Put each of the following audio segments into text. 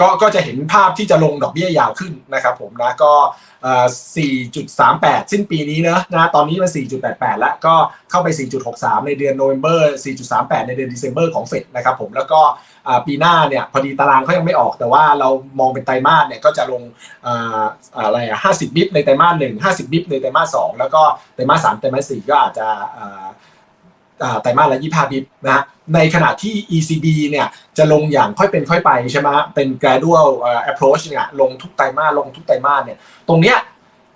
ก็ก็จะเห็นภาพที่จะลงดอกเบี้ยยาวขึ้นนะครับผมนะก็ 4.38 สิ้นปีนี้เนอะนะตอนนี้มัน 4.88 แล้วก็เข้าไป 4.63 ในเดือนโนเวม ber 4.38 ในเดือน December ของเฟดนะครับผมแล้วก็ปีหน้าเนี่ยพอดีตารางเขายังไม่ออกแต่ว่าเรามองเป็นไตรมาสเนี่ยก็จะลงอ่าอะไรอะ50 บิปในไตรมาสหนึ่ง50 บิปในไตรมาสสองแล้วก็ไตรมาสสามไตรมาสสี่ก็อาจจะ ไตรมาสละ25บิปนะฮะในขณะที่ ECB เนี่ยจะลงอย่างค่อยเป็นค่อยไปใช่ไหมเป็น gradual approach เนี่ยลงทุกไตรมาสลงทุกไตรมาสเนี่ยตรงเนี้ย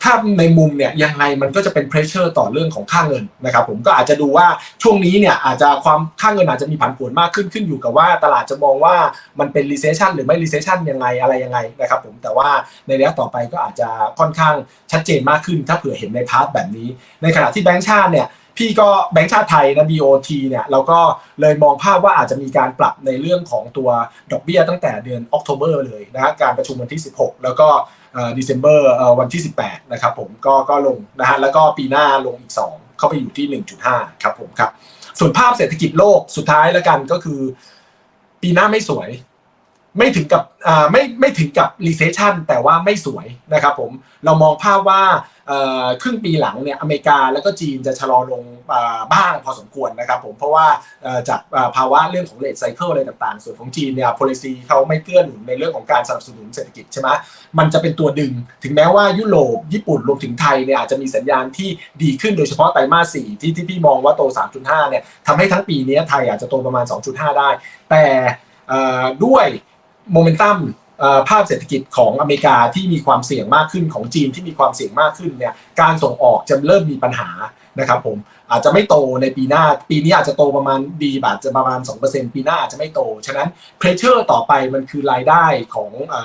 ถ้าในมุมเนี่ยยังไงมันก็จะเป็น pressure ต่อเรื่องของค่าเงินนะครับผมก็อาจจะดูว่าช่วงนี้เนี่ยอาจจะความค่าเงินอาจจะมีผันผวนมากขึ้นขึ้นอยู่กับว่าตลาดจะมองว่ามันเป็น recession หรือไม่ recession ยังไงอะไรยังไงนะครับผมแต่ว่าในระยะต่อไปก็อาจจะค่อนข้างชัดเจนมากขึ้น ถ้าเผื่อเห็นในพาร์ทแบบนี้ ในขณะที่แบงก์ชาติเนี่ย พี่ก็แบงก์ชาติไทยนะ BOT เนี่ยเราก็เลยมองภาพว่าอาจจะมีการปรับในเรื่องของตัวดอกเบี้ยตั้งแต่เดือนออก o b เบอร์เลยนะการประชุมวันที่ 16 แล้วก็เอ่อ December เอ่อวันที่ 18 นะครับผมก็ก็ลงนะฮะแล้วก็ปีหน้าลงอีก 2 เข้าไปอยู่ที่ 1.5 ครับผมครับส่วนภาพเศรษฐกิจโลกสุดท้ายแล้วกันก็คือ ปีหน้าไม่สวย ไม่ถึงกับไม่ไม่ถึงกับ recession แต่ว่าไม่สวยนะครับผมเรามองภาพว่า ครึ่งปีหลังเนี่ยอเมริกาแล้วก็จีนจะชะลอลงอบ้างพอสมควรนะครับผมเพราะว่าจากภาวะเรื่องของ rate cycle อะไรต่างๆ ส่วนของจีนเนี่ย policy เขาไม่เกื้อหนุนในเรื่องของการสนับสนุนเศรษฐกิจใช่ไหมมันจะเป็นตัวดึง ถึงแม้ว่ายุโรปญี่ปุ่นรวมถึงไทยเนี่ยอาจจะมีสัญญาณที่ดีขึ้นโดยเฉพาะไตรมาส4ที่ที่พี่มองว่าโต 3.5 เนี่ยทำให้ทั้งปีนี้ไทยอาจจะโตประมาณ 2.5 ได้ แต่ด้วยโมเมนตัม ภาพเศรษฐกิจของอเมริกาที่มีความเสี่ยงมากขึ้นของจีนที่มีความเสี่ยงมากขึ้นเนี่ยการส่งออกจะเริ่มมีปัญหานะครับผมอาจจะไม่โตในปีหน้า ปีนี้อาจจะโตประมาณดีบาทจะประมาณ 2%ปีหน้าอาจจะไม่โต ฉะนั้นเพรสเชอร์ต่อไปมันคือรายได้ของอ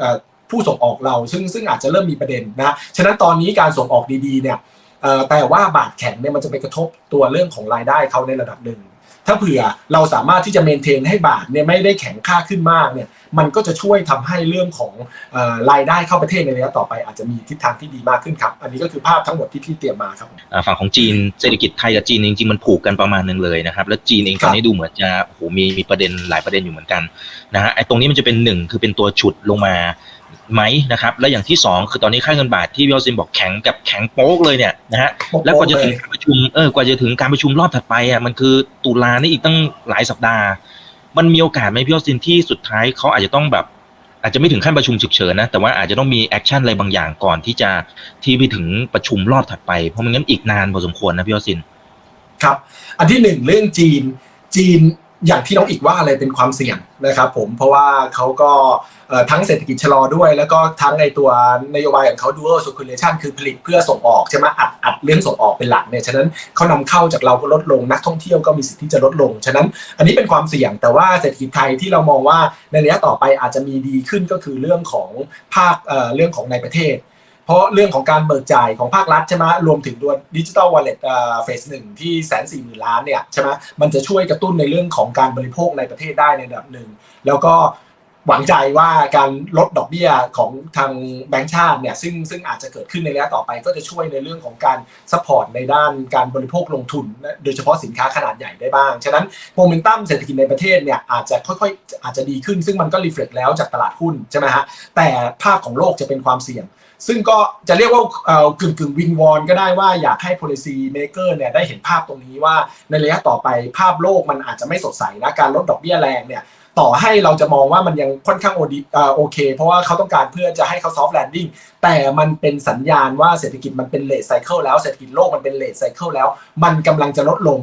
อผู้ส่งออกเรา ซึ่งซึ่งอาจจะเริ่มมีประเด็นนะฉะนั้นตอนนี้การส่งออกดีๆเนี่ยแต่ว่าบาทแข็งเนี่ยมันจะไปกระทบตัวเรื่องของรายได้เขาในระดับหนึ่ง ถ้าเผื่อเราสามารถที่จะเมนเทนให้บาทเนี่ยไม่ได้แข็งค่าขึ้นมากเนี่ยมันก็จะช่วยทำให้เรื่องของเอ่อรายได้เข้าประเทศในระยะต่อไปอาจจะมีทิศทางที่ดีมากขึ้นครับ อันนี้ก็คือภาพทั้งหมดที่พี่เตรียมมาครับผมอ่าฝั่งของจีนเศรษฐกิจไทยกับจีนจริงๆมันผูกกันประมาณหนึงเลยนะครับ แล้วจีนเองครัตอบนนี้ดูเหมือนจะโอ้โหมีมีประเด็นหลายประเด็นอยู่เหมือนกันนะฮะไอ้ตรงนี้มันจะเป็นหนึ่งคือเป็นตัวฉุดลงมา ไหมนะครับและอย่างที่สองคือตอนนี้ค่าเงินบาทที่พี่วอซินบอกแข็งกับแข็งโป๊กเลยเนี่ยนะฮะแล้วกว่าจะถึงการประชุมเออกว่าจะถึงการประชุมรอบถัดไปอะมันคือตุลานี่อีกตั้งหลายสัปดาห์ มันมีโอกาสไหมพี่ออสตินที่สุดท้ายเขาอาจจะต้องแบบอาจจะไม่ถึงขั้นประชุมฉุกเฉินนะ แต่ว่าอาจจะต้องมีแอคชั่นอะไรบางอย่างก่อนที่จะที่ไปถึงประชุมรอบถัดไปเพราะไม่งั้นอีกนานพอสมควรนะพี่ออสติน ครับ อันที่หนึ่งเรื่องจีนจีน อย่างที่น้องอีกว่าอะไรเป็นความเสี่ยงนะครับผมเพราะว่าเขาก็ทั้งเศรษฐกิจชะลอด้วย แล้วก็ทั้งในตัวนโยบายของเขา dual circulation คือผลิตเพื่อส่งออกใช่ไหมอัดอัดเรื่องส่งออกเป็นหลักเนี่ยฉะนั้นเขานำเข้าจากเราก็ลดลงนักท่องเที่ยวก็มีสิทธิ์ที่จะลดลง ฉะนั้นอันนี้เป็นความเสี่ยงแต่ว่าเศรษฐกิจไทยที่เรามองว่าในระยะต่อไปอาจจะมีดีขึ้นก็คือเรื่องของภาคเรื่องของในประเทศ เพราะเรื่องของการเบิกจ่ายของภาครัฐใช่ไหมรวมถึงตัวดิจิ t a ลวอลเล็ตเฟสหนึ่งที่แสนสี่หมื่นล้านเนี่ยใช่ไหมมันจะช่วยกระตุ้นในเรื่องของการบริโภคในประเทศได้ในระดับหนึ่ง แล้วก็หวังใจว่าการลดดอกเบี้ยของทางแบงก์ชาติเนี่ยซึ่งซึ่งอาจจะเกิดขึ้นในระยะต่อไป ก็จะช่วยในเรื่องของการซัพพอร์ตในด้านการบริโภคลงทุนนะโดยเฉพาะสินค้าขนาดใหญ่ได้บ้าง ฉะนั้นโมเมนตัมเศรษฐกิจในประเทศเนี่ยอาจจะค่อยๆ อาจจะดีขึ้น ซึ่งมันก็รีเฟล็กแล้วจากตลาดหุ้นใช่ไหมฮะแต่ภาพของโลกจะเป็นความเสี่ยง ซึ่งก็จะเรียกว่ากึ่งกึ่งวิงวอนก็ได้ว่าอยากให้ policy maker เนี่ยได้เห็นภาพตรงนี้ว่าในระยะต่อไปภาพโลกมันอาจจะไม่สดใสนะการลดดอกเบี้ยแรงเนี่ยต่อให้เราจะมองว่ามันยังค่อนข้างโอดีโอเค เพราะว่าเขาต้องการเพื่อจะให้เขา soft landing แต่มันเป็นสัญญาณว่าเศรษฐกิจมันเป็น late cycle แล้วเศรษฐกิจโลกมันเป็น late cycle แล้ว มันกำลังจะลดลง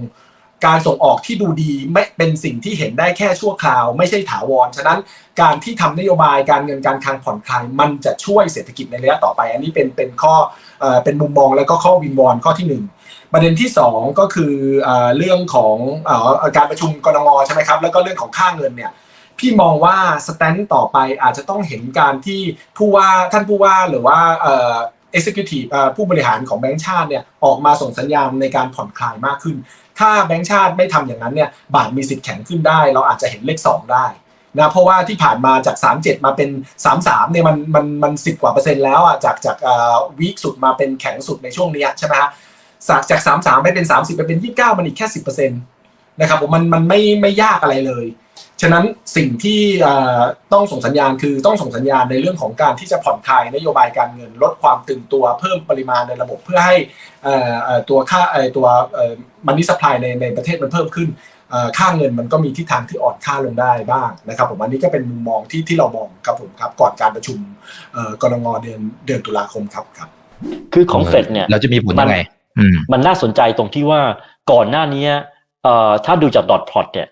การส่งออกที่ดูดีไม่เป็นสิ่งที่เห็นได้แค่ชั่วคราว ไม่ใช่ถาวร ฉะนั้นการที่ทำนโยบายการเงินการคลังผ่อนคลายมันจะช่วยเศรษฐกิจในระยะต่อไป อันนี้เป็นเป็นข้อเป็นมุมมองแล้วก็ข้อวิงวอนข้อที่หนึ่งประเด็นที่สองก็คือเอ่อเรื่องของออการประชุมกรงใช่ไหมครับแล้วก็เรื่องของค่าเงินเนี่ยพี่มองว่าสแตนต์ต่อไปอาจจะต้องเห็นการที่ผู้ว่าท่านผู้ว่าหรือว่า executive ผู้บริหารของแบงก์ชาติเนี่ยออกมาส่งสัญญาณในการผ่อนคลายมากขึ้น ถ้าแบงก์ชาติไม่ทำอย่างนั้นเนี่ยบาทมีสิทธิ์แข็งขึ้นได้ เราอาจจะเห็นเลข 2 ได้นะเพราะว่าที่ผ่านมาจาก 37 มาเป็น 33เนี่ยมันมันมันสิกว่าเปอร์เซ็นต์แล้วอะจากจากวีคสุดมาเป็นแข็งสุดในช่วงนี้ใช่ไหมฮะจากจาก 33 ไปเป็น 30 ไปเป็น 29 มันอีกแค่ 10%นะครับผมมันมันไม่ไม่ยากอะไรเลย ฉะนั้นสิ่งที่เอ่อต้องส่งสัญญาณคือต้องส่งสัญญาณในเรื่องของการที่จะผ่อนคลายนโยบายการเงิน ลดความตึงตัวเพิ่มปริมาณในระบบเพื่อให้เอ่อเอ่อตัวค่าเอ่อตัวมันนี่สปายในในประเทศมันเพิ่มขึ้นเอ่อค่าเงินมันก็มีทิศทางที่อ่อนค่าลงได้บ้างนะครับผมอันนี้ก็เป็นมุมมองที่ที่เรามองครับผมครับก่อนการประชุมเอ่อกรงเดือนเดือนตุลาคมครับครับ คือของเฟดเนี่ยเราจะมีผลยังไงอืมมันน่าสนใจตรงที่ว่าก่อนหน้านี้เอ่อถ้าดูจากดอทพลอตเนี่ย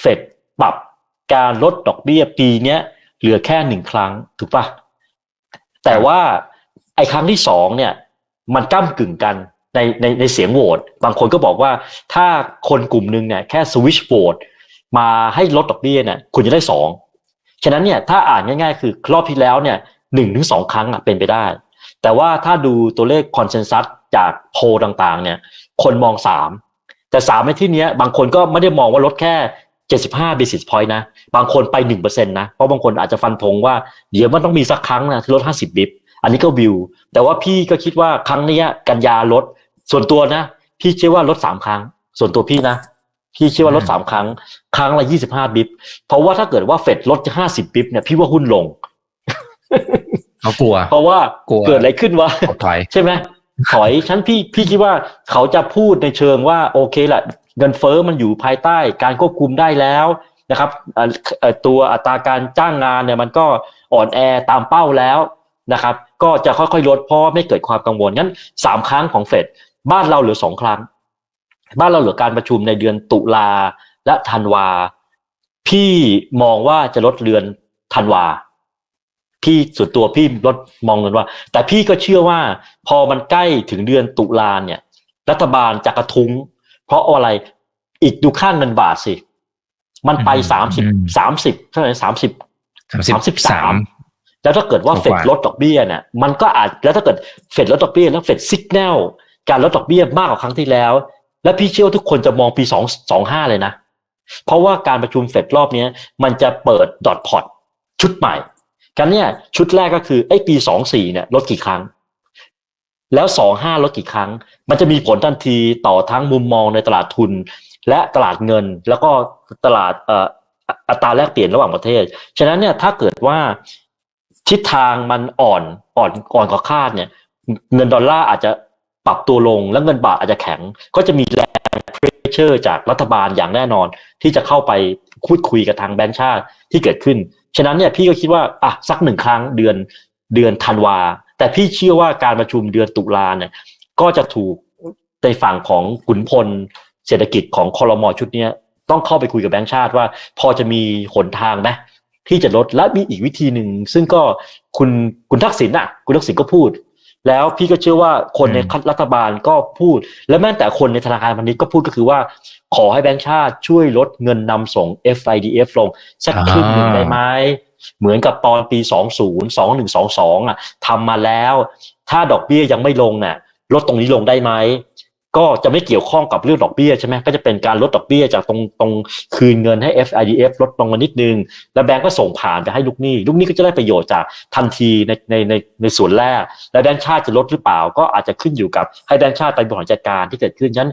เฟดปรับ การลดดอกเบี้ยปีเนี้ยเหลือแค่หนึ่งครั้งถูกปะแต่ว่าไอ้ครั้งที่สองเนี่ย มันก้ากึ่งกันในในในเสียงโหวตบางคนก็บอกว่าถ้าคนกลุ่มหนึ่งเนี่ยแค่สวิชโหวตมาให้ลดดอกเบี้ยเนี่ยคุณจะได้สองฉะนั้นเนี่ยถ้าอ่านง่ายๆ คือรอบที่แล้วเนี่ยหนึ่งถึงสองครั้งอะเป็นไปได้ แต่ว่าถ้าดูตัวเลขคอนเซนแซสจากโพลต่างๆ เนี่ย คนมองสามแต่สามในที่นี้บางคนก็ไม่ได้มองว่าลดแค่ 75 basis point นะ บางคนไป 1%นะ เพราะบางคนอาจจะฟันธงว่า เดี๋ยวมันต้องมีสักครั้งนะที่ลด 50 บิปอันนี้ก็วิว แต่ว่าพี่ก็คิดว่าครั้งเนี้ยกันยาลด ส่วนตัวนะ พี่เชื่อว่าลดสามครั้ง ส่วนตัวพี่นะ พี่เชื่อว่าลดสามครั้ง ครั้งละ 25 บิปเพราะว่าถ้าเกิดว่าเฟดลด 50 บิปเนี่ยพี่ว่าหุ้นลงเขากลัว เพราะว่ากลัวเกิดอะไรขึ้นวะถดถอยใช่ไหมถอยฉันพี่พี่คิดว่าเขาจะพูดในเชิงว่าโอเคแหละ เงินเฟ้อมันอยู่ภายใต้การควบคุมได้แล้วนะครับตัวอัตราการจ้างงานเนี่ยมันก็อ่อนแอตามเป้าแล้วนะครับ ก็จะค่อยๆลดเพราะไม่เกิดความกังวลงั้นสามครั้งของเฟดบ้านเราเหลือสองครั้ง บ้านเราเหลือการประชุมในเดือนตุลาและธันวา พี่มองว่าจะลดเดือนธันวา พี่ส่วนตัวพี่ลดมองเงินว่า แต่พี่ก็เชื่อว่าพอมันใกล้ถึงเดือนตุลาเนี่ย รัฐบาลจะกระทุ้ง เพราะอะไร อีกดูค่างเงินบาทสิ มันไปอืมสามสิบอืมสามสิบเท่าไหร่สามสิบสามสามสิสิบบสาสามมแล้วถ้าเกิดว่าถูกเฟดกว่าลดดอกเบี้ยเนี่ยมันก็อาจแล้วถ้าเกิดเฟดลดดอกเบี้ยแล้วเฟดซิกแนลการลดดอกเบี้ยมากกว่าครั้งที่แล้ว และพี่เชื่อว่าทุกคนจะมองปีสองสองห้าเลยนะ เพราะว่าการประชุมเฟดรอบเนี้ยมันจะเปิดดอทพอตชุดใหม่กันเนี่ยชุดแรกก็คือไอ้ปีสองสี่เนี่ยลดกี่ครั้ง แล้วสองห้าลดกี่ครั้ง มันจะมีผลทันทีต่อทั้งมุมมองในตลาดทุน และตลาดเงิน แล้วก็ตลาดอัตราแลกเปลี่ยนระหว่างประเทศ ฉะนั้นเนี่ยถ้าเกิดว่าทิศทางมันอ่อนอ่อนอ่อนกว่าคาดเนี่ย เงินดอลลาร์อาจจะปรับตัวลงแล้วเงินบาทอาจจะแข็ง ก็จะมีแรงเพรสเชอร์จากรัฐบาลอย่างแน่นอน ที่จะเข้าไปพูดคุยกับทางแบงก์ชาติที่เกิดขึ้น ฉะนั้นเนี่ยพี่ก็คิดว่าอะสักหนึ่งครั้งเดือนเดือนธันวา แต่พี่เชื่อว่าการประชุมเดือนตุลาเนี่ยก็จะถูกในฝั่งของขุนพลเศรษฐกิจของคอรมอชุดนี้ต้องเข้าไปคุยกับแบงก์ชาติว่า พอจะมีหนทางไหมที่จะลดและมีอีกวิธีหนึ่ง ซึ่งก็คุณคุณทักษิณอะ คุณทักษิณก็พูด แล้วพี่ก็เชื่อว่าคนในรัฐบาลก็พูด และแม้แต่คนในธนาคารพาณิชย์ก็พูดก็คือว่า ขอให้แบงก์ชาติช่วยลดเงินนำส่ง FIDF ลงสักครึ่งหนึ่งได้ไหม เหมือนกับตอนปี 20 2122อะทำมาแล้ว ถ้าดอกเบี้ยยังไม่ลงน่ะลดตรงนี้ลงได้ไหมก็จะไม่เกี่ยวข้องกับเรื่องดอกเบี้ยใช่ไหมก็จะเป็นการลดดอกเบี้ยจากตรงตรงคืนเงินให้ FIDF ลดลงมานิดนึง แล้วแบงก์ก็ส่งผ่านไปให้ลูกหนี้ ลูกหนี้ก็จะได้ประโยชน์จากทันทีในในในในส่วนแรก แล้วแบงก์ชาติจะลดหรือเปล่า ก็อาจจะขึ้นอยู่กับให้แบงก์ชาติไปบริหารจัดการที่เกิดขึ้นฉะนั้น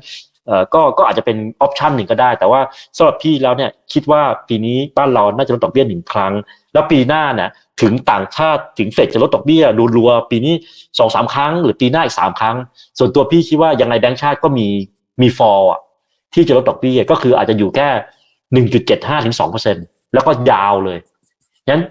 ก็ก็อาจจะเป็นออปชันหนึ่งก็ได้ แต่ว่าสำหรับพี่แล้วเนี่ยคิดว่าปีนี้บ้านเราน่าจะลดดอกเบี้ยหนึ่งครั้ง แล้วปีหน้าเนี่ยถึงต่างชาติถึงเฟดจะลดดอกเบี้ยรัวๆปีนี้สองสามครั้ง หรือปีหน้าอีกสามครั้ง ส่วนตัวพี่คิดว่ายังไงแบงก์ชาติก็มีมีฟอลอะที่จะลดดอกเบี้ยก็คืออาจจะอยู่แค่หนึ่งจุดเจ็ดห้าถึงสองเปอร์เซ็นแล้วก็ยาวเลยงั้น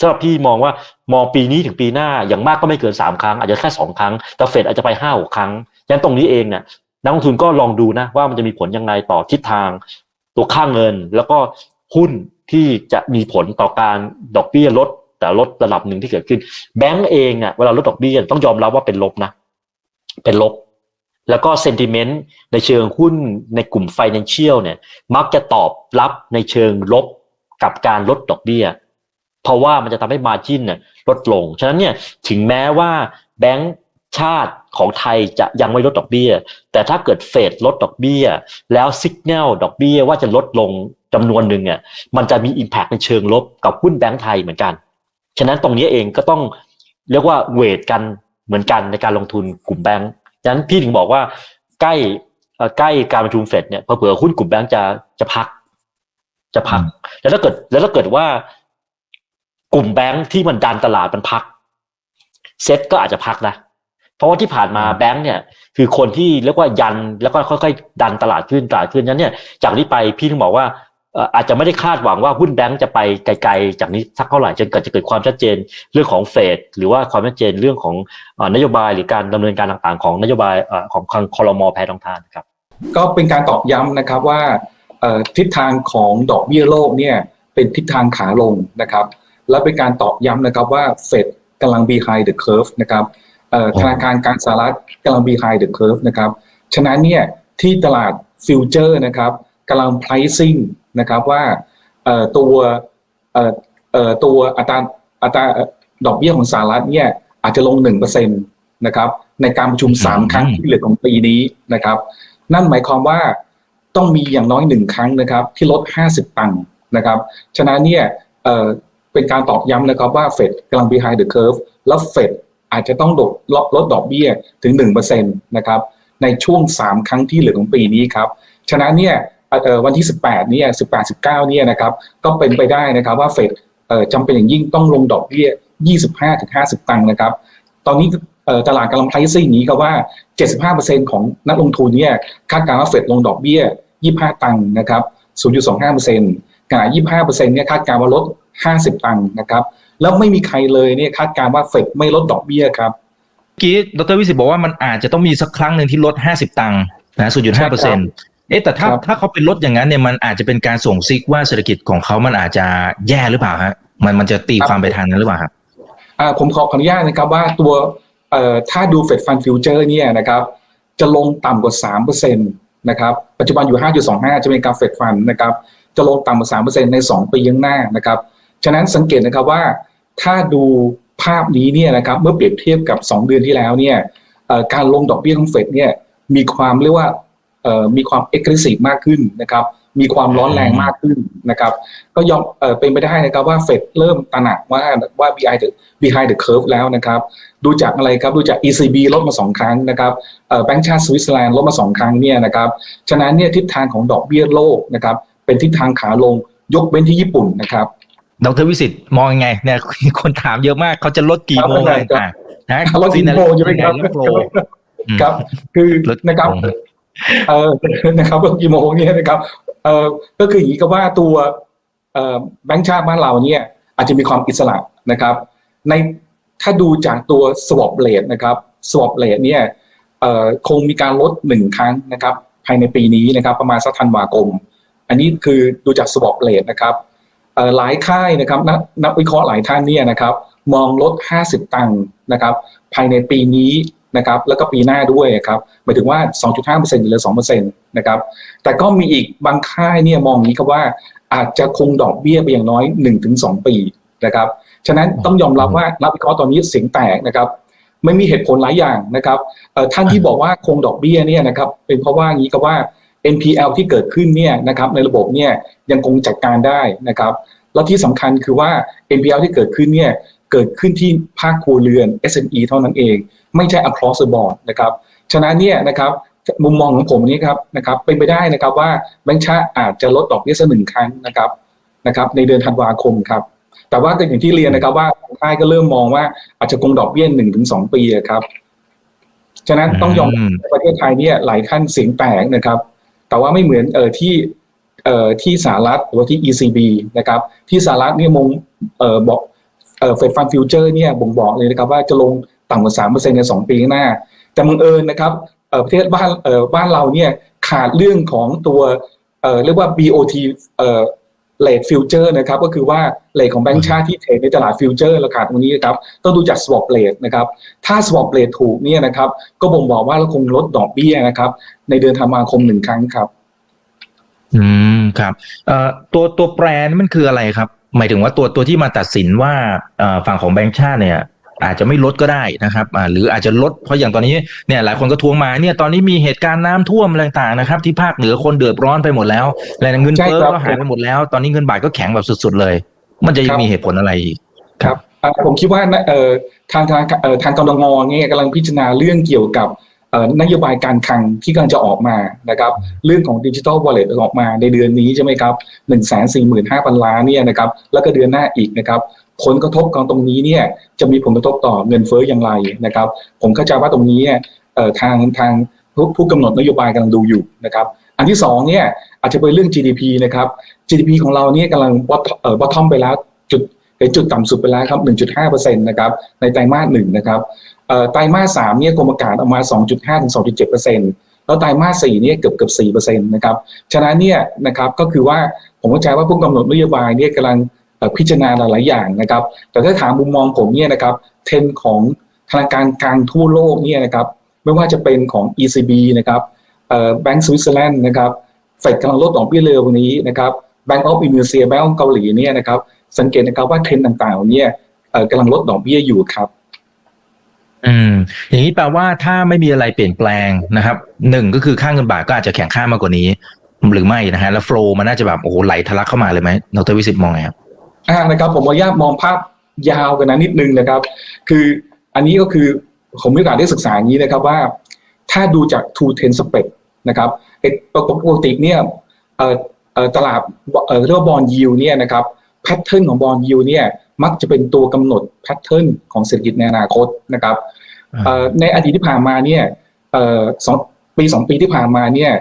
สำหรับพี่มองว่ามองปีนี้ถึงปีหน้าอย่างมากก็ไม่เกินสามครั้ง อาจจะแค่สองครั้งแต่เฟดอาจจะไปห้าหกครั้งงั้นตรงนี้เองเนี่ย นักลงทุนก็ลองดูนะว่ามันจะมีผลยังไงต่อทิศทาง ตัวค่างเงิน แล้วก็หุ้นที่จะมีผลต่อการดอกเบี้ยลด แต่ลดระดับหนึ่งที่เกิดขึ้น แบงก์เองเนี่ยเวลาลดดอกเบี้ยต้องยอมรับว่าเป็นลบนะ เป็นลบ แล้วก็เซนติเมนต์ในเชิงหุ้นในกลุ่ม Financial เนี่ย มักจะตอบรับในเชิงลบกับการลดดอกเบี้ย เพราะว่ามันจะทำให้มาจินเนี่ยลดลง ฉะนั้นเนี่ยถึงแม้ว่าแบงก์ ชาติของไทยจะยังไม่ลดดอกเบี้ย แต่ถ้าเกิดเฟดลดดอกเบี้ย แล้วสัญญาณดอกเบี้ยว่าจะลดลงจำนวนหนึ่งเนี่ยมันจะมี Impact ในเชิงลบกับหุ้นแบงก์ไทยเหมือนกัน ฉะนั้นตรงนี้เองก็ต้องเรียกว่าเวทกันเหมือนกันในการลงทุนกลุ่มแบงก์ฉะนั้นพี่ถึงบอกว่าใกล้ใกล้การประชุมเฟดเนี่ยเผื่อหุ้นกลุ่มแบงก์จะจะพัก จะพัก แล้วถ้าเกิด แล้วถ้าเกิดว่ากลุ่มแบงค์ที่มันดันตลาดมันพัก เซ็ตก็อาจจะพักนะ ราะว่าที่ผ่านมาแบงค์เนี่ยคือคนที่เรียกว่ายันแล้วก็ค่อยๆ ดันตลาดขึ้นตลาดขึ้นนั้นเนี่ยจากนี้ไปพี่ถึงบอกว่าเอ่ออาจจะไม่ได้คาดหวังว่าหุ้นแบงค์จะไปไกลๆ จากนี้สักเท่าไหร่จนเกิดจะเกิดความชัดเจนเรื่องของเฟดหรือว่าความชัดเจนเรื่องของเอ่อนโยบายหรือการดำเนินการต่างๆ ของนโยบายเอ่อของทางคอรมอแพทองทานครับ ก็เป็นการตอกย้ำนะครับว่าเอ่อทิศทางของดอกเบี้ยโลกเนี่ยเป็นทิศทางขาลงนะครับ และเป็นการตอกย้ำนะครับว่าเฟดกำลัง behind the curve นะครับเอ่ออ๋อ ธนาคารกลารสหรัฐกำลัง behind the curve นะครับ ฉะนั้นเนี่ยที่ตลาดฟิวเจอร์นะครับกำลัง pricing นะครับว่าเอ่อตัวเอ่อเอ่อตัวอัตราอัตราดอกเบี้ยของสหรัฐเนี่ยอาจจะลง 1%นะครับในการประชุม 3 ครั้งที่เหลือของปีนี้นะครับ นั่นหมายความว่าต้องมีอย่างน้อยหนึ่งครั้งนะครับที่ลด 50 ตังค์นะครับ ฉะนั้นเนี่ยเอ่อเป็นการตอกย้ำนะครับว่าเฟดกำลัง behind the curve แล้วเฟด อาจจะต้องลดลดดอกเบี้ยถึง1%นะครับในช่วง 3 ครั้งที่เหลือของปีนี้ครับฉะนั้นเนี่ยวันที่ 18เนี่ย18 19เนี่ยนะครับก็เป็นไปได้นะครับว่าเฟดจำเป็นอย่างยิ่งต้องลงดอกเบี้ย 25-50 ตังค์นะครับตอนนี้ตลาดกำลังไพรซิ่งอย่างนี้ครับว่า 75%ของนักลงทุนเนี่ยคาดการณ์ว่าเฟดลงดอกเบี้ย 25 ตังค์นะครับ0.25%ขณะ25%เนี่ยคาดการณ์ว่าลด 50 ตังค์นะครับ แล้วไม่มีใครเลยเนี่ยคาดการณ์ว่าเฟดไม่ลดดอกเบี้ยครับเมื่อกี้ดรวิสิตบอกว่ามันอาจจะต้องมีสักครั้งหนึ่งที่ลด 50 ตังค์นะ0.5เปอร์เซ็นต์เอ๊ะแต่ถ้าครับถ้าเขาเป็นลดอย่างนั้นเนี่ยมันอาจจะเป็นการส่งซิกว่าเศรษฐกิจของเขามันอาจจะแย่หรือเปล่าฮะมันมันจะตีความไปทางนั้นหรือเปล่าครับอ่าผมขอขออนุญาตนะครับว่าตัวเอ่อถ้าดูเฟดฟันฟิวเจอร์เนี่ยนะครับจะลงต่ำกว่า3%นะครับปัจจุบันอยู่5.25จะเป็นการเฟดฟันนะครับจะลงต่ำกว่า3%ใน2ปีข้างหน้านะครับฉะนั้นสังเกตนะครับว่า ถ้าดูภาพนี้เนี่ยนะครับเมื่อเปรียบเทียบกับ 2 เดือนที่แล้วเนี่ยการลงดอกเบี้ยของเฟดเนี่ยมีความเรียกว่ามีความเอ็กซ์คลูซีฟมากขึ้นนะครับมีความร้อนแรงมากขึ้นนะครับก็ยอมเป็นไปได้นะครับว่าเฟดเริ่มตระหนักว่าว่า BI จะ behind the curve แล้วนะครับดูจากอะไรครับดูจาก ECB ลดมา 2 ครั้งนะครับแบงก์ชาติสวิตเซอร์แลนด์ลดมา 2 ครั้งเนี่ยนะครับฉะนั้นเนี่ยทิศทางของดอกเบี้ยโลกนะครับเป็นทิศทางขาลงยกเว้นที่ญี่ปุ่นนะครับ ดรวิสิตมองยังไงเนี่ยคนถามเยอะมากเขาจะลดกี่โมงอะไรต่างๆนะลดกี่โมงใช่ไหมครับลดโปรอืมครับ คือลดนะครับกี่โมงเออนะครับก็กี่โมงเนี่ยนะครับเออก็คืออย่างนี้ก็ว่าตัวเอ่อแบงก์ชาติบ้านเราเนี่ย อาจจะมีความอิสระนะครับ ในถ้าดูจากตัว swap rate นะครับ swap rate เนี่ยเอ่อคงมีการลดหนึ่งครั้งนะครับ ภายในปีนี้นะครับ ประมาณสักธันวาคม อันนี้คือดูจาก swap rate นะครับเอ่อ หลายค่ายนะครับนักนักวิเคราะห์หลายท่านเนี่ยนะครับมองลด 50 ตังค์นะครับภายในปีนี้นะครับแล้วก็ปีหน้าด้วยครับหมายถึงว่า 2.5%หรือ2%นะครับแต่ก็มีอีกบางค่ายเนี่ยมองอย่างนี้ครับว่าอาจจะคงดอกเบี้ยไปอย่างน้อย 1-2 ปีนะครับฉะนั้นต้องยอมรับว่านักวิเคราะห์ตอนนี้เสียงแตกนะครับไม่มีเหตุผลหลายอย่างนะครับเอ่อท่านที่บอกว่าคงดอกเบี้ยเนี่ยนะครับเป็นเพราะว่าอย่างนี้ครับว่า NPL ที่เกิดขึ้นเนี่ยนะครับในระบบเนี่ยยังคงจัดการได้นะครับแล้วที่สำคัญคือว่า NPL ที่เกิดขึ้นเนี่ยเกิดขึ้นที่ภาคครัวเรือน SME เท่านั้นเอง ไม่ใช่ across the board นะครับฉะนั้นเนี่ยนะครับมุมมองของผมนี้ครับนะครับเป็นไปได้นะครับว่าแบงก์ชาติอาจจะลดดอกเบี้ยสักหนึ่งครั้งนะครับนะครับในเดือนธันวาคมครับแต่ว่าก็อย่างที่เรียนนะครับว่าทางค่ายก็เริ่มมองว่าอาจจะคงดอกเบี้ยหนึ่งถึงสองปีอะครับ ฉะนั้นต้องยอมรับว่าประเทศไทยเนี่ยหลายท่านเสียงแตกนะครับ แต่ว่าไม่เหมือนเออที่เอ่อที่สหรัฐหรือว่าที่ ECB นะครับที่สหรัฐเนี่ยมงเอ่อบอกเอ่อเฟดฟันฟิวเจอร์เนี่ยบ่งบอกเลยนะครับว่าจะลงต่ำกว่าสามเปอร์เซ็นต์ในสองปีข้างหน้า แต่บังเอิญนะครับเอ่อประเทศบ้านเอ่อบ้านเราเนี่ยขาดเรื่องของตัวเอ่อเรียกว่า BOT เอ่อ เลทฟิวเจอร์นะครับก็คือว่าเลทของแบงก์ชาติที่เทรดในตลาดฟิวเจอร์ราคาตรงนี้นะครับต้องดูจาก swap rate นะครับถ้า swap rate ถูกเนี่ยนะครับก็บ่งบอกว่าเราคงลดดอกเบี้ยนะครับในเดือนธันวาคมหนึ่งครั้งครับ อืมครับเอ่อตัวตัวแปรนี่มันคืออะไรครับ หมายถึงว่าตัวตัวที่มาตัดสินว่าเอ่อฝั่งของแบงก์ชาติเนี่ย อาจจะไม่ลดก็ได้นะครับอ่าหรืออาจจะลดเพราะอย่างตอนนี้เนี่ยหลายคนก็ทวงมาเนี่ยตอนนี้มีเหตุการณ์น้ำท่วมอะไรต่างๆนะครับ ที่ภาคเหนือคนเดือดร้อนไปหมดแล้วและเงินใช่เฟ้อครับก็หายไปหมดแล้ว ตอนนี้เงินบาทก็แข็งแบบสุด ๆ เลย มันจะครับมีเหตุผลอะไรอีกคครัรับบอ่าผมคิดว่านะเอ่อทางทางเอ่อทางกรงงเนี่ยกำลังพิจารณาเรื่องเกี่ยวกับเอ่อนโยบายการคลังที่กำลังจะออกมานะครับเรื่องของดิจิ t a ลวอลเล็ตออกมาในเดือนนี้ใช่ไหมครับหนึ่งแสนสี่หมื่นห้าพันล้านเนี่ยนะครับแล้วก็เดือนหน้าอีกนะครับ ผลกระทบของตรงนี้เนี่ยจะมีผลกระทบต่อเงินเฟ้ออย่างไรนะครับ ผมเข้าใจว่าตรงนี้เอ่อทางทางผู้ผู้กำหนดนโยบายกำลังดูอยู่นะครับ อันที่สองเนี่ยอาจจะเป็นเรื่อง GDP นะครับ GDP ของเราเนี่ยกำลังบอทเอ่อบอททอมไปแล้วจุดเป็นจุดต่ำสุดไปแล้วครับ 1.5%นะครับในไตรมาสหนึ่งนะครับเอ่อไตรมาสสามเนี่ยกรมอากาศออกมา 2.5ถึง2.7%แล้วไตรมาสสี่เนี่ยเกือบเกือบ4%นะครับ ฉะนั้นเนี่ยนะครับก็คือว่าผมเข้าใจว่าผู้กำหนดนโยบายเนี่ยกำลัง พิจารณาหลายๆอย่างนะครับ แต่ถ้าถามมุมมองผมเนี่ยนะครับเทรนของธนาคารกลางทั่วโลกเนี่ยนะครับไม่ว่าจะเป็นของ ECB นะครับแบงก์สวิตเซอร์แลนด์นะครับเฟดกำลังลดดอกเบี้ยเร็วนี้นะครับ Bank of Indonesia Bank of เกาหลีเนี่ยนะครับสังเกตนะครับว่าเทรนต่างๆเนี่ยกำลังลดดอกเบี้ยอยู่ครับอืมอย่างนี้แปลว่าถ้าไม่มีอะไรเปลี่ยนแปลงนะครับหนึ่งก็คือค่าเงินบาทก็อาจจะแข็งค่ามากกว่านี้ หรือไม่นะฮะแล้วโฟล์มันน่าจะแบบโอ้โหไหลทะลักเข้ามาเลยไหมดรวิสิตมองไงครับ อ่านะครับ ผมขออนุญาตมองภาพยาวกันนะนิดนึงนะครับ คืออันนี้ก็คือผมมีโอกาสได้ศึกษาอย่างนี้นะครับว่า ถ้าดูจาก two ten spread นะครับเอกปกติเนี่ยเอ่อเอ่อตลาดเอ่อเรียกว่าบอลยิวเนี่ยนะครับแพทเทิร์นของบอลยิวเนี่ยมักจะเป็นตัวกำหนดแพทเทิร์นของเศรษฐกิจในอนาคตนะครับเอ่อในอดีตที่ผ่านมาเนี่ยเอ่อสองปีสองปีที่ผ่านมาเนี่ย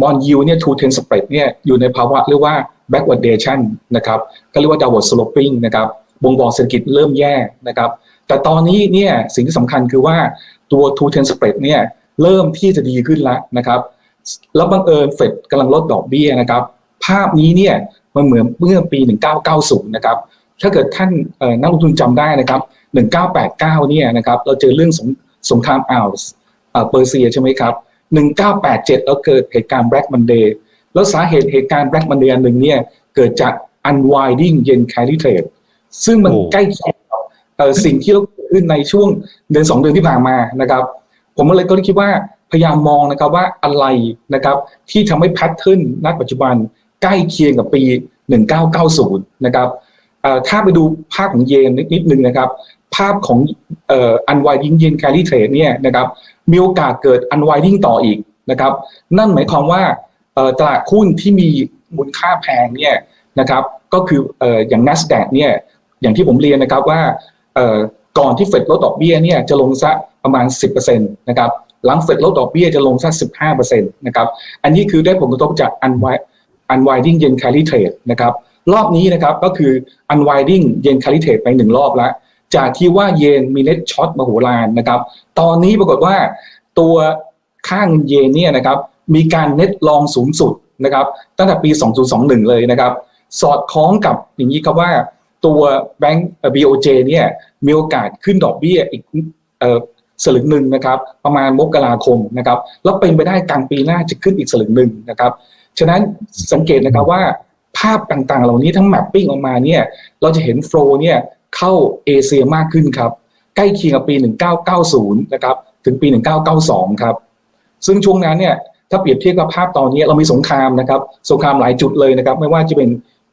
บอลยูเนี่ยทูเทนสเปรดเนี่ยอยู่ในภาวะเรียกว่า backwardation นะครับก็เรียกว่า downward sloping นะครับบ่งบอกเศรษฐกิจเริ่มแย่นะครับแต่ตอนนี้เนี่ยสิ่งที่สำคัญคือว่าตัว two ten spread เนี่ยเริ่มที่จะดีขึ้นแล้วนะครับแล้วบังเอิญเฟดกำลังลดดอกเบี้ยนะครับ ภาพนี้เนี่ยมันเหมือนเมื่อปี 1990 นะครับถ้าเกิดท่านนักลงทุนจำได้นะครับ 1989 เนี่ยนะครับเราเจอเรื่องสงสงครามอ่าวเปอร์เซียใช่ไหมครับ 1987 แล้วเกิดเหตุการณ์ Black Monday แล้วสาเหตุเหตุการณ์ Black Monday อันหนึ่งเนี่ยเกิดจาก unwinding yen carry trade ซึ่งมันโอ้ใกล้เคียงกับเอ่อสิ่งที่เราเกิดขึ้นในช่วงเดือนสองเดือนที่ผ่านมานะครับ ผมก็เลยก็เลยคิดว่าพยายามมองนะครับว่าอะไรนะครับที่ทำให้แพทเทิร์นณปัจจุบันใกล้เคียงกับปี 1990 นะครับเอ่อถ้าไปดูภาพของเยนนิดนิดนึงนะครับ ภาพของเอ่อ unwinding yen carry trade เนี่ยนะครับ มีโอกาสเกิด unwinding ต่ออีกนะครับ นั่นหมายความว่าตลาดหุ้นที่มีมูลค่าแพงเนี่ยนะครับก็คืออย่าง NASDAQ เนี่ยอย่างที่ผมเรียนนะครับว่าก่อนที่เฟดลดดอกเบี้ยเนี่ยจะลงสักประมาณ 10%นะครับหลังเฟดลดดอกเบี้ยจะลงสัก 15%นะครับอันนี้คือได้ผลกระทบจาก unwind unwinding yen carry trade นะครับรอบนี้นะครับก็คือ unwinding yen carry trade ไปหนึ่งรอบแล้ว จากที่ว่าเยนมีเน็ตช็อตมโหฬารนะครับ ตอนนี้ปรากฏว่าตัวค่าเงินเยนเนี่ยนะครับมีการเน็ตลองสูงสุดนะครับตั้งแต่ปี 2021 เลยนะครับ สอดคล้องกับอย่างนี้ครับว่าตัวแบงก์ BOJ เนี่ยมีโอกาสขึ้นดอกเบี้ยอีกเออสลึงหนึ่งนะครับประมาณมกราคมนะครับแล้วเป็นไปได้กลางปีหน้าจะขึ้นอีกสลึงหนึ่งนะครับฉะนั้นสังเกตนะครับว่าภาพต่างๆ เหล่านี้ทั้งแมปปิ้งออกมาเนี่ยเราจะเห็นโฟลเนี่ย เข้าเอเชียมากขึ้นครับ ใกล้เคียงกับปี 1990 นะครับ ถึงปี 1992 ครับ ซึ่งช่วงนั้นเนี่ยถ้าเปรียบเทียบกับภาพตอนนี้เรามีสงครามนะครับสงครามหลายจุดเลยนะครับ ไม่ว่าจะเป็น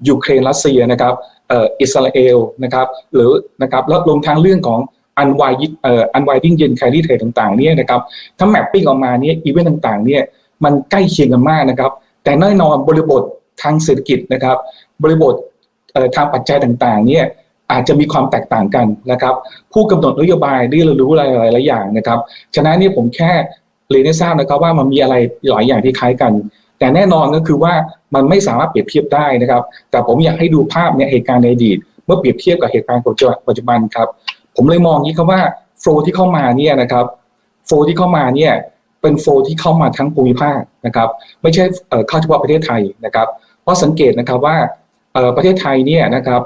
ยูเครนรัสเซียนะครับอ,อ,อิสราเอลนะครับหรือนะครับแล้วรวมทั้งเรื่องของอันวายเอ่ออันวายดิ้งเย็นแคริเทรต่างๆเนี่ยนะครับถ้าแมปปิ้งออกมาเนี่ยอีเวนต์ต่างๆเนี่ยมันใกล้เคียงกันมากนะครับ แต่แน่นอนบริบททางเศรษฐกิจนะครับ บริบททางปัจจัยต่างๆเนี่ย อาจจะมีความแตกต่างกันนะครับ ผู้กำหนดนโยบายได้เรียนรู้อะไรหลายๆอย่างนะครับฉะนั้นนี่ผมแค่เรียนให้ทราบนะครับว่ามันมีอะไรหลายอย่างที่คล้ายกัน แต่แน่นอนก็คือว่ามันไม่สามารถเปรียบเทียบได้นะครับ แต่ผมอยากให้ดูภาพเนี่ยเหตุการณ์ในอดีตเมื่อเปรียบเทียบกับเหตุการณ์ปัจจุบันครับ ผมเลยมองอย่งนี้ครับว่าโฟลที่เข้ามาเนี่ยนะครับโฟลที่เข้ามาเนี่ยเป็นโฟลที่เข้ามาทั้งภูมิภาคนะครับ ไม่ใช่เข้าเฉพาะประเทศไทยนะครับ เพราะสังเกตนะครับว่าประเทศไทยเนี่ยนะครับ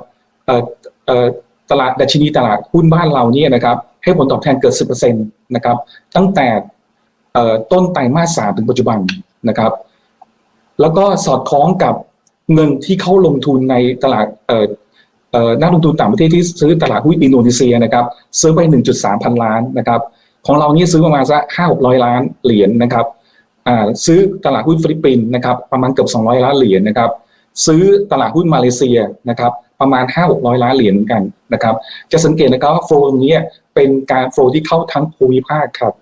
ตลาดดัชนีตลาดหุ้นบ้านเราเนี่ยนะครับให้ผลตอบแทนเกิด 10%นะครับตั้งแต่ต้นไตรมาสสามถึงปัจจุบันนะครับแล้วก็สอดคล้องกับเงินที่เข้าลงทุนในตลาดนักลงทุนต่างประเทศที่ซื้อตลาดหุ้นอินโดนีเซียนะครับซื้อไป 1.3 พันล้านนะครับของเรานี่ซื้อประมาณสักห้าหกร้อยล้านเหรียญนะครับซื้อตลาดหุ้นฟิลิปปินส์นะครับประมาณเกือบ200 ล้านเหรียญนะครับซื้อตลาดหุ้นมาเลเซียนะครับ ประมาณ 5 600 ล้านเหรียญเหมือนกันนะครับ จะสังเกตนะครับว่าโฟลนี้เป็นการโฟลที่เข้าทั้งภูมิภาคครับ